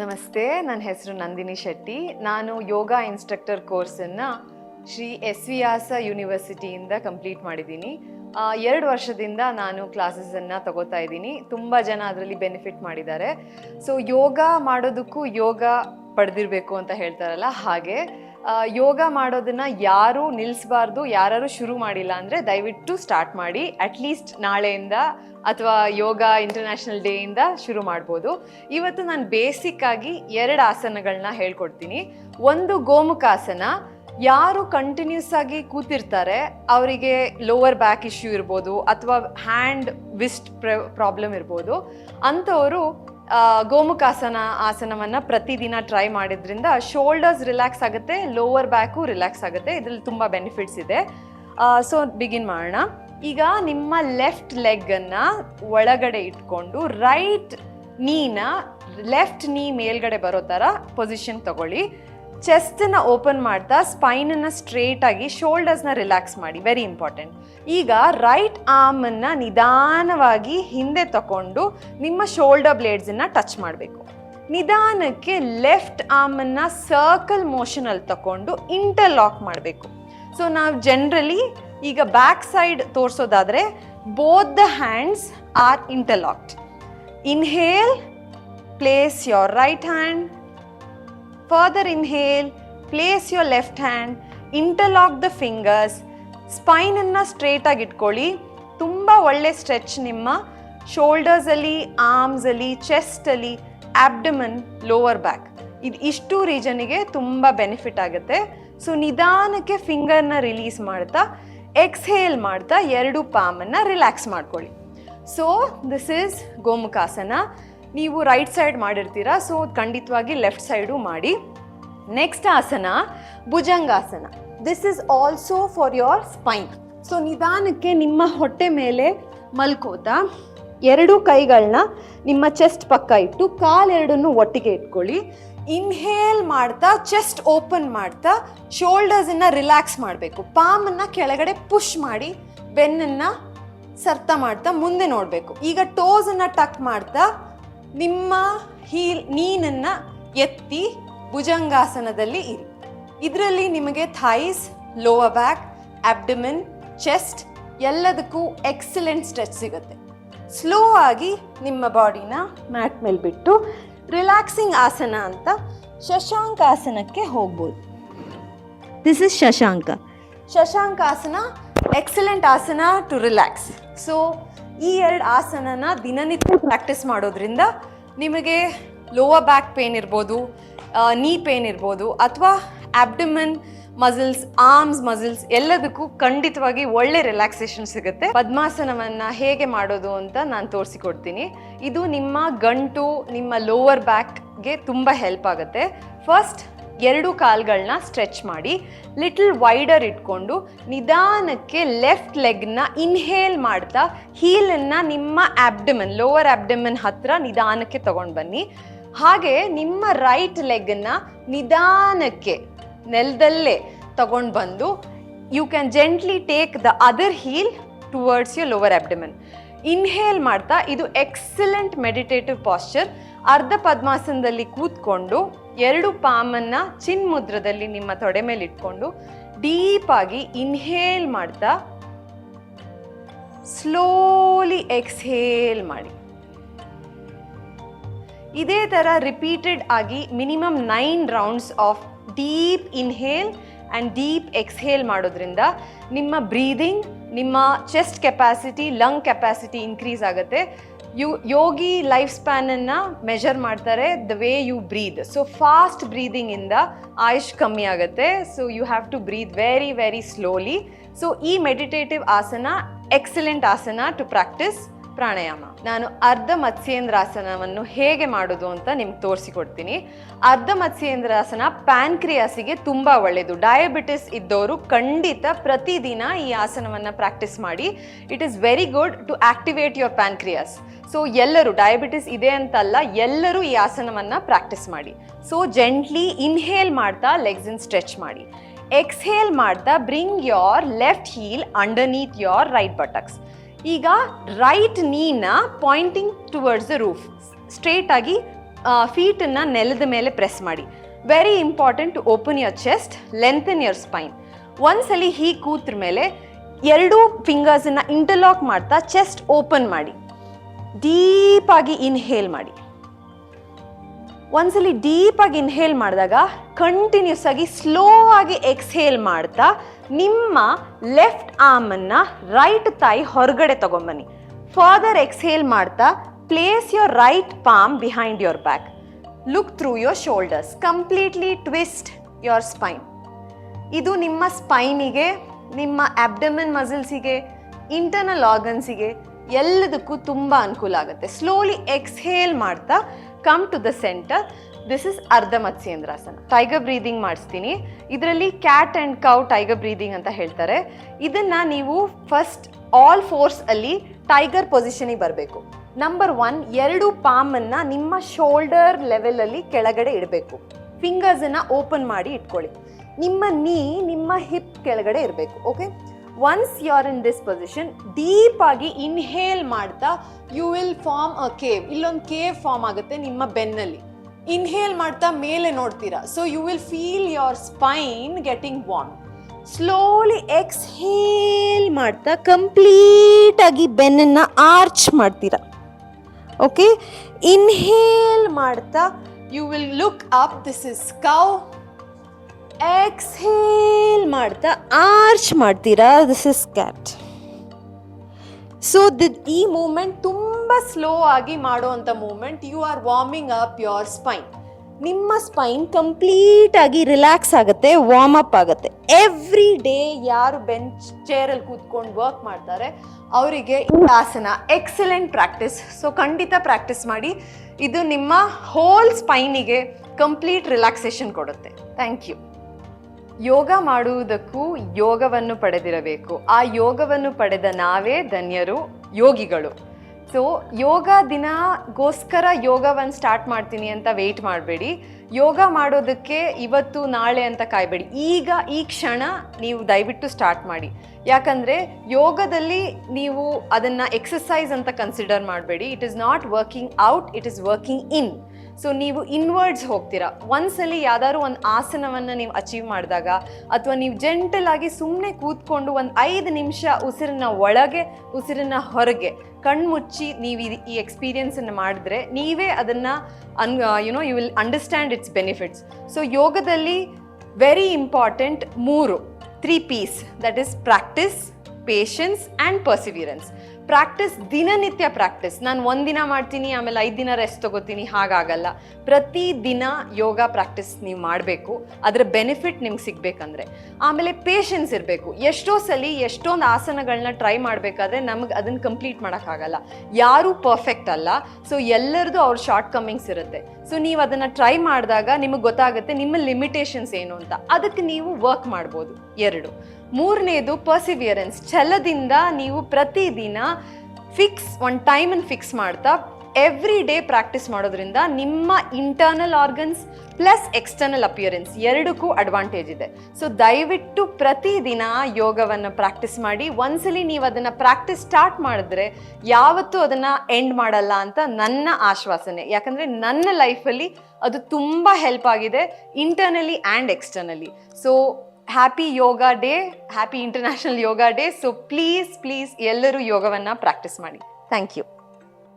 ನಮಸ್ತೆ, ನನ್ನ ಹೆಸರು ನಂದಿನಿ ಶೆಟ್ಟಿ. ನಾನು ಯೋಗ ಇನ್ಸ್ಟ್ರಕ್ಟರ್ ಕೋರ್ಸನ್ನು ಶ್ರೀ ಎಸ್ ವಿ ಆಸ ಯೂನಿವರ್ಸಿಟಿಯಿಂದ ಕಂಪ್ಲೀಟ್ ಮಾಡಿದ್ದೀನಿ. ಎರಡು ವರ್ಷದಿಂದ ನಾನು ಕ್ಲಾಸಸನ್ನು ತಗೋತಾ ಇದ್ದೀನಿ. ತುಂಬ ಜನ ಅದರಲ್ಲಿ ಬೆನಿಫಿಟ್ ಮಾಡಿದ್ದಾರೆ. ಸೊ ಯೋಗ ಮಾಡೋದಕ್ಕೂ ಯೋಗ ಪಡೆದಿರಬೇಕು ಅಂತ ಹೇಳ್ತಾರಲ್ಲ ಹಾಗೆ. ಯೋಗ ಮಾಡೋದನ್ನ ಯಾರು ನಿಲ್ಲಿಸಬಾರ್ದು ಯಾರು ಶುರು ಮಾಡಿಲ್ಲ ಅಂದರೆ ದಯವಿಟ್ಟು ಸ್ಟಾರ್ಟ್ ಮಾಡಿ. ಅಟ್ಲೀಸ್ಟ್ ನಾಳೆಯಿಂದ ಅಥವಾ ಯೋಗ ಇಂಟರ್ನ್ಯಾಷನಲ್ ಡೇಯಿಂದ ಶುರು ಮಾಡ್ಬೋದು. ಇವತ್ತು ನಾನು ಬೇಸಿಕ್ ಆಗಿ ಎರಡು ಆಸನಗಳನ್ನ ಹೇಳ್ಕೊಡ್ತೀನಿ. ಒಂದು ಗೋಮುಖಾಸನ. ಯಾರು ಕಂಟಿನ್ಯೂಸ್ ಆಗಿ ಕೂತಿರ್ತಾರೆ, ಅವರಿಗೆ ಲೋವರ್ ಬ್ಯಾಕ್ ಇಶ್ಯೂ ಇರ್ಬೋದು ಅಥವಾ ಹ್ಯಾಂಡ್ ವಿಸ್ಟ್ ಪ್ರಾಬ್ಲಮ್ ಇರ್ಬೋದು. ಅಂಥವರು ಗೋಮುಖಾಸನ ಆಸನವನ್ನು ಪ್ರತಿದಿನ ಟ್ರೈ ಮಾಡಿದ್ರಿಂದ ಶೋಲ್ಡರ್ಸ್ ರಿಲ್ಯಾಕ್ಸ್ ಆಗುತ್ತೆ ಲೋವರ್ ಬ್ಯಾಕು ರಿಲ್ಯಾಕ್ಸ್ ಆಗುತ್ತೆ. ಇದರಲ್ಲಿ ತುಂಬ ಬೆನಿಫಿಟ್ಸ್ ಇದೆ. ಸೊ ಬಿಗಿನ್ ಮಾಡೋಣ. ಈಗ ನಿಮ್ಮ ಲೆಫ್ಟ್ ಲೆಗ್ಗನ್ನು ಒಳಗಡೆ ಇಟ್ಕೊಂಡು ರೈಟ್ ನೀನ ಲೆಫ್ಟ್ ನೀ ಮೇಲ್ಗಡೆ ಬರೋ ಥರ ಪೊಸಿಷನ್ ತಗೊಳ್ಳಿ. ಚೆಸ್ಟನ್ನ ಓಪನ್ ಮಾಡ್ತಾ ಸ್ಪೈನನ್ನು ಸ್ಟ್ರೇಟ್ ಆಗಿ ಶೋಲ್ಡರ್ಸ್ನ ರಿಲ್ಯಾಕ್ಸ್ ಮಾಡಿ. ವೆರಿ ಇಂಪಾರ್ಟೆಂಟ್ ಈಗ ರೈಟ್ ಆರ್ಮನ್ನು ನಿಧಾನವಾಗಿ ಹಿಂದೆ ತಗೊಂಡು ನಿಮ್ಮ ಶೋಲ್ಡರ್ ಬ್ಲೇಡ್ಸನ್ನು ಟಚ್ ಮಾಡಬೇಕು. ನಿಧಾನಕ್ಕೆ ಲೆಫ್ಟ್ ಆರ್ಮನ್ನು ಸರ್ಕಲ್ ಮೋಷನಲ್ಲಿ ತಗೊಂಡು ಇಂಟರ್ಲಾಕ್ ಮಾಡಬೇಕು. ಸೊ ನಾವು ಜನರಲಿ ಈಗ back side ತೋರಿಸೋದಾದರೆ both the hands are interlocked inhale place your right hand further inhale place hand, left hand interlock the fingers ಸ್ಪೈನನ್ನು ಸ್ಟ್ರೇಟಾಗಿ ಇಟ್ಕೊಳ್ಳಿ. ತುಂಬ ಒಳ್ಳೆ ಸ್ಟ್ರೆಚ್ ನಿಮ್ಮ ಶೋಲ್ಡರ್ಸಲ್ಲಿ ಆರ್ಮ್ಸಲ್ಲಿ ಚೆಸ್ಟಲ್ಲಿ ಆಬ್ಡಮನ್ ಲೋವರ್ ಬ್ಯಾಕ್ ಇದು ಇಷ್ಟು ರೀಜನಿಗೆ ತುಂಬ ಬೆನಿಫಿಟ್ ಆಗುತ್ತೆ. ಸೊ ನಿಧಾನಕ್ಕೆ ಫಿಂಗರ್ನ ರಿಲೀಸ್ ಮಾಡ್ತಾ ಎಕ್ಸ್ಹೇಲ್ ಮಾಡ್ತಾ ಎರಡು ಪಾಮನ್ನು ರಿಲ್ಯಾಕ್ಸ್ ಮಾಡ್ಕೊಳ್ಳಿ. So this is gomukhasana. ನೀವು ರೈಟ್ ಸೈಡ್ ಮಾಡಿರ್ತೀರಾ ಸೊ ಖಂಡಿತವಾಗಿ ಲೆಫ್ಟ್ ಸೈಡು ಮಾಡಿ. Next asana, bhujangasana. This is also for your spine so ನಿಧಾನಕ್ಕೆ ನಿಮ್ಮ ಹೊಟ್ಟೆ ಮೇಲೆ ಮಲ್ಕೋತಾ, ಎರಡು ಕೈಗಳನ್ನ ನಿಮ್ಮ ಚೆಸ್ಟ್ ಪಕ್ಕ ಇಟ್ಟು ಕಾಲೆರಡನ್ನು ಒಟ್ಟಿಗೆ ಇಟ್ಕೊಳ್ಳಿ. ಇನ್ಹೇಲ್ ಮಾಡ್ತಾ ಚೆಸ್ಟ್ ಓಪನ್ ಮಾಡ್ತಾ ಶೋಲ್ಡರ್ಸನ್ನು ರಿಲ್ಯಾಕ್ಸ್ ಮಾಡಬೇಕು. ಪಾಮನ್ನು ಕೆಳಗಡೆ ಪುಷ್ ಮಾಡಿ, ಬೆನ್ನನ್ನು ಸರ್ತ ಮಾಡ್ತಾ, ಮುಂದೆ ನೋಡಬೇಕು. ಈಗ ಟೋಸನ್ನು ಟಕ್ ಮಾಡ್ತಾ ನಿಮ್ಮ ಹೀಲ್ ನೀನನ್ನ ಎತ್ತಿ ಭುಜಂಗಾಸನದಲ್ಲಿ ಇರಿ. ಇದರಲ್ಲಿ ನಿಮಗೆ thighs, lower back abdomen chest ಎಲ್ಲದಕ್ಕೂ ಎಕ್ಸಲೆಂಟ್ ಸ್ಟ್ರೆಚ್ ಸಿಗುತ್ತೆ. ಸ್ಲೋ ಆಗಿ ನಿಮ್ಮ ಬಾಡಿನ ಮ್ಯಾಟ್ ಮೇಲೆ ಬಿಟ್ಟು ರಿಲ್ಯಾಕ್ಸಿಂಗ್ ಆಸನ ಅಂತ ಶಶಾಂಕ ಆಸನಕ್ಕೆ ಹೋಗ್ಬೋದು. This is Shashanka. ಶಶಾಂಕ ಆಸನ excellent asana to relax so ಈ ಎರಡು ಆಸನನ ದಿನನಿತ್ಯ ಪ್ರಾಕ್ಟೀಸ್ ಮಾಡೋದ್ರಿಂದ ನಿಮಗೆ ಲೋವರ್ ಬ್ಯಾಕ್ ಪೇನ್ ಇರ್ಬೋದು ನೀ ಪೇನ್ ಇರ್ಬೋದು ಅಥವಾ ಆಬ್ಡಮನ್ ಮಸಲ್ಸ್ ಆರ್ಮ್ಸ್ ಮಸಲ್ಸ್ ಎಲ್ಲದಕ್ಕೂ ಖಂಡಿತವಾಗಿ ಒಳ್ಳೆ ರಿಲ್ಯಾಕ್ಸೇಷನ್ ಸಿಗುತ್ತೆ. ಪದ್ಮಾಸನವನ್ನು ಹೇಗೆ ಮಾಡೋದು ಅಂತ ನಾನು ತೋರಿಸಿಕೊಡ್ತೀನಿ. ಇದು ನಿಮ್ಮ ಗಂಟು, ನಿಮ್ಮ ಲೋವರ್ ಬ್ಯಾಕ್ಗೆ ತುಂಬ ಹೆಲ್ಪ್ ಆಗುತ್ತೆ. ಫಸ್ಟ್ ಎರಡು ಕಾಲ್ಗಳನ್ನ ಸ್ಟ್ರೆಚ್ ಮಾಡಿ, ಲಿಟಲ್ ವೈಡರ್ ಇಟ್ಕೊಂಡು ನಿಧಾನಕ್ಕೆ ಲೆಫ್ಟ್ ಲೆಗ್ನ ಇನ್ಹೇಲ್ ಮಾಡ್ತಾ, ಹೀಲನ್ನು ನಿಮ್ಮ ಆಬ್ಡಮನ್ ಲೋವರ್ ಆಬ್ಡಮನ್ ಹತ್ರ ನಿಧಾನಕ್ಕೆ ತಗೊಂಡು ಬನ್ನಿ. ಹಾಗೆ ನಿಮ್ಮ ರೈಟ್ ಲೆಗ್ನ ನಿಧಾನಕ್ಕೆ, ನೆಲದಲ್ಲೇ ತಗೊಂಡು ಬಂದು, you can gently take the other heel towards you lower abdomen inhale ಮಾಡ್ತಾ, ಇದು ಎಕ್ಸಲೆಂಟ್ ಮೆಡಿಟೇಟಿವ್ ಪಾಸ್ಚರ್ ಅರ್ಧ ಪದ್ಮಾಸನದಲ್ಲಿ ಕೂತ್ಕೊಂಡು ಎರಡು ಪಾಮನ್ನ ಚಿನ್ ಮುದ್ರದಲ್ಲಿ ನಿಮ್ಮ ತೊಡೆ ಮೇಲೆ ಇಟ್ಕೊಂಡು ಡೀಪ್ ಆಗಿ ಇನ್ಹೇಲ್ ಮಾಡ್ತಾ ಸ್ಲೋಲಿ ಎಕ್ಸ್ಹೇಲ್ ಮಾಡಿ. ಇದೇ ಥರ ರಿಪೀಟೆಡ್ ಆಗಿ minimum nine rounds of deep inhale and deep exhale ಮಾಡೋದ್ರಿಂದ ನಿಮ್ಮ ಬ್ರೀದಿಂಗ್ ನಿಮ್ಮ chest capacity lung capacity increase ಆಗುತ್ತೆ. ಯು, ಯೋಗಿ ಲೈಫ್ ಸ್ಪ್ಯಾನನ್ನು ಮೆಷರ್ ಮಾಡ್ತಾರೆ the way you breathe so fast ಬ್ರೀದಿಂಗಿಂದ ಆಯುಷ್ ಕಮ್ಮಿ ಆಗುತ್ತೆ. So you have to breathe very very slowly so ಈ meditative asana excellent asana to practise pranayama. ನಾನು ಅರ್ಧ ಮತ್ಸ್ಯೇಂದ್ರಾಸನವನ್ನು ಹೇಗೆ ಮಾಡೋದು ಅಂತ ನಿಮ್ಗೆ ತೋರಿಸಿಕೊಡ್ತೀನಿ. ಅರ್ಧ ಮತ್ಸ್ಯೇಂದ್ರಾಸನ ಪ್ಯಾನ್ಕ್ರಿಯಾಸಿಗೆ ತುಂಬ ಒಳ್ಳೆಯದು ಡಯಾಬಿಟಿಸ್ ಇದ್ದವರು ಖಂಡಿತ ಪ್ರತಿದಿನ ಈ ಆಸನವನ್ನು ಪ್ರಾಕ್ಟೀಸ್ ಮಾಡಿ. It is very good to activate your pancreas so ಎಲ್ಲರೂ, ಡಯಾಬಿಟಿಸ್ ಇದೆ ಅಂತಲ್ಲ, ಎಲ್ಲರೂ ಈ ಆಸನವನ್ನು ಪ್ರಾಕ್ಟೀಸ್ ಮಾಡಿ. ಸೊ ಜೆಂಟ್ಲಿ ಇನ್ಹೇಲ್ ಮಾಡ್ತಾ ಲೆಗ್ಸಿನ್ ಸ್ಟ್ರೆಚ್ ಮಾಡಿ. ಎಕ್ಸ್ಹೇಲ್ ಮಾಡ್ತಾ bring your left heel underneath your right buttocks ಈಗ ರೈಟ್ ನೀನ pointing towards the roof straight ಆಗಿ ಫೀಟನ್ನು ನೆಲದ ಮೇಲೆ ಪ್ರೆಸ್ ಮಾಡಿ. Very important to open your chest length in your spine ಒಂದ್ಸಲಿ ಹೀಗೆ ಕೂತ್ರ ಮೇಲೆ ಎರಡೂ ಫಿಂಗರ್ಸನ್ನು ಇಂಟರ್ಲಾಕ್ ಮಾಡ್ತಾ ಚೆಸ್ಟ್ ಓಪನ್ ಮಾಡಿ. ಡೀಪಾಗಿ ಇನ್ಹೇಲ್ ಮಾಡಿ. ಒಂದ್ಸಲಿ ಡೀಪಾಗಿ ಇನ್ಹೇಲ್ ಮಾಡಿದಾಗ ಕಂಟಿನ್ಯೂಸ್ ಆಗಿ ಸ್ಲೋ ಆಗಿ ಎಕ್ಸ್ಹೇಲ್ ಮಾಡ್ತಾ ನಿಮ್ಮ ಲೆಫ್ಟ್ ಆರ್ಮನ್ನು ರೈಟ್ ತಾಯಿ ಹೊರಗಡೆ ತಗೊಂಬನ್ನಿ. ಫರ್ದರ್ ಎಕ್ಸ್ಹೇಲ್ ಮಾಡ್ತಾ place your right palm behind your back look through your shoulders completely twist your spine ಇದು ನಿಮ್ಮ ಸ್ಪೈನಿಗೆ ನಿಮ್ಮ ಆಬ್ಡಮನ್ ಮಸಲ್ಸಿಗೆ ಇಂಟರ್ನಲ್ ಆರ್ಗನ್ಸಿಗೆ ಎಲ್ಲದಕ್ಕೂ ತುಂಬ ಅನುಕೂಲ ಆಗುತ್ತೆ. ಸ್ಲೋಲಿ ಎಕ್ಸ್ಹೇಲ್ ಮಾಡ್ತಾ come to the center this is ardha matsyendrasana tiger breathing ಮಾಡಿಸ್ತೀನಿ. ಇದರಲ್ಲಿ cat and cow tiger breathing ಅಂತ ಹೇಳ್ತಾರೆ. ಇದನ್ನು ನೀವು ಫಸ್ಟ್ ಆಲ್ ಫೋರ್ಸ್ ಅಲ್ಲಿ ಟೈಗರ್ ಪೊಸಿಷನಿಗೆ ಬರಬೇಕು. ನಂಬರ್ ಒನ್ ಎರಡು ಪಾಮನ್ನು ನಿಮ್ಮ ಶೋಲ್ಡರ್ ಲೆವೆಲಲ್ಲಿ ಕೆಳಗಡೆ ಇಡಬೇಕು. ಫಿಂಗರ್ಸನ್ನು ಓಪನ್ ಮಾಡಿ ಇಟ್ಕೊಳ್ಳಿ. ನಿಮ್ಮ ನೀ ನಿಮ್ಮ ಹಿಪ್ ಕೆಳಗಡೆ ಇರಬೇಕು okay once you are in this position deep ಆಗಿ ಇನ್ಹೇಲ್ ಮಾಡ್ತಾ you will form a cave ಇಲ್ಲೊಂದು ಕೇವ್ ಫಾರ್ಮ್ ಆಗುತ್ತೆ ನಿಮ್ಮ ಬೆನ್ನಲ್ಲಿ. ಇನ್ಹೇಲ್ ಮಾಡ್ತಾ ಮೇಲೆ ನೋಡ್ತೀರಾ. So you will feel your spine getting warm slowly exhale ಮಾಡ್ತಾ ಕಂಪ್ಲೀಟ್ ಆಗಿ ಬೆನ್ನನ್ನು ಆರ್ಚ್ ಮಾಡ್ತೀರಾ. ಓಕೆ ಇನ್ಹೇಲ್ ಮಾಡ್ತಾ you will look up this is cow exhale ಮಾಡ್ತಾ ಆರ್ಚ್ ಮಾಡ್ತೀರಾ? This is cat so the ಈ ಮೂಮೆಂಟ್ ತುಂಬ ಸ್ಲೋ ಆಗಿ ಮಾಡುವಂಥ movement you are warming up your spine ನಿಮ್ಮ ಸ್ಪೈನ್ ಕಂಪ್ಲೀಟ್ ಆಗಿ ರಿಲ್ಯಾಕ್ಸ್ ಆಗುತ್ತೆ ವಾರ್ಮ್ ಅಪ್ ಆಗುತ್ತೆ. ಎವ್ರಿ ಡೇ ಯಾರು ಬೆಂಚ್ ಚೇರಲ್ಲಿ ಕೂತ್ಕೊಂಡು ವರ್ಕ್ ಮಾಡ್ತಾರೆ, ಅವರಿಗೆ ಈ ಆಸನ ಎಕ್ಸಲೆಂಟ್ ಪ್ರಾಕ್ಟೀಸ್ ಸೊ ಖಂಡಿತ ಪ್ರಾಕ್ಟೀಸ್ ಮಾಡಿ, ಇದು ನಿಮ್ಮ ಹೋಲ್ ಸ್ಪೈನಿಗೆ ಕಂಪ್ಲೀಟ್ ರಿಲ್ಯಾಕ್ಸೇಷನ್ ಕೊಡುತ್ತೆ. ಥ್ಯಾಂಕ್ ಯು ಯೋಗ ಮಾಡುವುದಕ್ಕೂ ಯೋಗವನ್ನು ಪಡೆದಿರಬೇಕು. ಆ ಯೋಗವನ್ನು ಪಡೆದ ನಾವೇ ಧನ್ಯರು, ಯೋಗಿಗಳು. ಸೊ ಯೋಗ ದಿನಗೋಸ್ಕರ ಯೋಗವನ್ನು ಸ್ಟಾರ್ಟ್ ಮಾಡ್ತೀನಿ ಅಂತ ವೆಯ್ಟ್ ಮಾಡಬೇಡಿ. ಯೋಗ ಮಾಡೋದಕ್ಕೆ ಇವತ್ತು, ನಾಳೆ ಅಂತ ಕಾಯಬೇಡಿ. ಈಗ, ಈ ಕ್ಷಣ ನೀವು ದಯವಿಟ್ಟು ಸ್ಟಾರ್ಟ್ ಮಾಡಿ. ಯಾಕಂದರೆ ಯೋಗದಲ್ಲಿ ನೀವು ಅದನ್ನು ಎಕ್ಸಸೈಸ್ ಅಂತ ಕನ್ಸಿಡರ್ ಮಾಡಬೇಡಿ. It is not working out it is working in so ನೀವು ಇನ್ವರ್ಡ್ಸ್ ಹೋಗ್ತೀರಾ. ಒಂದ್ಸಲಿ ಯಾವ್ದಾದ್ರು ಒಂದು ಆಸನವನ್ನು ನೀವು ಅಚೀವ್ ಮಾಡಿದಾಗ, ಅಥವಾ ನೀವು ಜೆಂಟಲ್ ಆಗಿ ಸುಮ್ಮನೆ ಕೂತ್ಕೊಂಡು ಒಂದು ಐದು ನಿಮಿಷ ಉಸಿರನ್ನ ಒಳಗೆ ಉಸಿರನ್ನ ಹೊರಗೆ ಕಣ್ಮುಚ್ಚಿ ನೀವು ಇದು ಈ ಎಕ್ಸ್ಪೀರಿಯನ್ಸನ್ನು ಮಾಡಿದ್ರೆ ನೀವೇ ಅದನ್ನು ಅನ್ you know you will understand its benefits so ಯೋಗದಲ್ಲಿ ವೆರಿ ಇಂಪಾರ್ಟೆಂಟ್ ಮೂರು three P's that is practice patience and perseverance practice ದಿನನಿತ್ಯ ಪ್ರಾಕ್ಟೀಸ್ ನಾನು ಒಂದಿನ ಮಾಡ್ತೀನಿ, ಆಮೇಲೆ ಐದು ದಿನ ರೆಸ್ಟ್ ತಗೋತೀನಿ, ಹಾಗಾಗಲ್ಲ. ಪ್ರತಿ ದಿನ ಯೋಗ ಪ್ರಾಕ್ಟೀಸ್ ನೀವು ಮಾಡಬೇಕು. ಅದರ ಬೆನಿಫಿಟ್ ನಿಮ್ಗೆ ಸಿಗಬೇಕಂದ್ರೆ. ಆಮೇಲೆ ಪೇಷನ್ಸ್ ಇರಬೇಕು. ಎಷ್ಟೋ ಸಲ ಎಷ್ಟೊಂದು ಆಸನಗಳನ್ನ ಟ್ರೈ ಮಾಡಬೇಕಾದ್ರೆ ನಮಗೆ ಅದನ್ನು ಕಂಪ್ಲೀಟ್ ಮಾಡೋಕ್ಕಾಗಲ್ಲ. ಯಾರೂ ಪರ್ಫೆಕ್ಟ್ ಅಲ್ಲ. ಸೊ ಎಲ್ಲರದು ಅವ್ರ ಶಾರ್ಟ್ ಕಮ್ಮಿಂಗ್ಸ್ ಇರುತ್ತೆ. ಸೊ ನೀವು ಅದನ್ನು ಟ್ರೈ ಮಾಡಿದಾಗ ನಿಮಗೆ ಗೊತ್ತಾಗುತ್ತೆ ನಿಮ್ಮ ಲಿಮಿಟೇಷನ್ಸ್ ಏನು ಅಂತ. ಅದಕ್ಕೆ ನೀವು ವರ್ಕ್ ಮಾಡ್ಬೋದು. ಎರಡು. ಮೂರನೇದು ಪರ್ಸಿವಿಯರೆನ್ಸ್ ಛಲದಿಂದ ನೀವು ಪ್ರತಿದಿನ ಫಿಕ್ಸ್ ಒಂದು ಟೈಮನ್ನು ಫಿಕ್ಸ್ ಮಾಡ್ತಾ ಎವ್ರಿ ಡೇ ಪ್ರಾಕ್ಟೀಸ್ ಮಾಡೋದ್ರಿಂದ ನಿಮ್ಮ internal organs plus external appearance ಎರಡಕ್ಕೂ ಅಡ್ವಾಂಟೇಜ್ ಇದೆ. ಸೊ ದಯವಿಟ್ಟು ಪ್ರತಿದಿನ ಯೋಗವನ್ನು ಪ್ರಾಕ್ಟೀಸ್ ಮಾಡಿ. ಒಂದ್ಸಲಿ ನೀವು ಅದನ್ನು ಪ್ರಾಕ್ಟೀಸ್ ಸ್ಟಾರ್ಟ್ ಮಾಡಿದ್ರೆ ಯಾವತ್ತೂ ಅದನ್ನು ಎಂಡ್ ಮಾಡಲ್ಲ ಅಂತ ನನ್ನ ಆಶ್ವಾಸನೆ. ಯಾಕಂದರೆ ನನ್ನ ಲೈಫಲ್ಲಿ ಅದು ತುಂಬ ಹೆಲ್ಪ್ ಆಗಿದೆ internally and externally so happy yoga day happy international yoga day so please please ಎಲ್ಲರೂ ಯೋಗವನ್ನು ಪ್ರಾಕ್ಟೀಸ್ ಮಾಡಿ. Thank you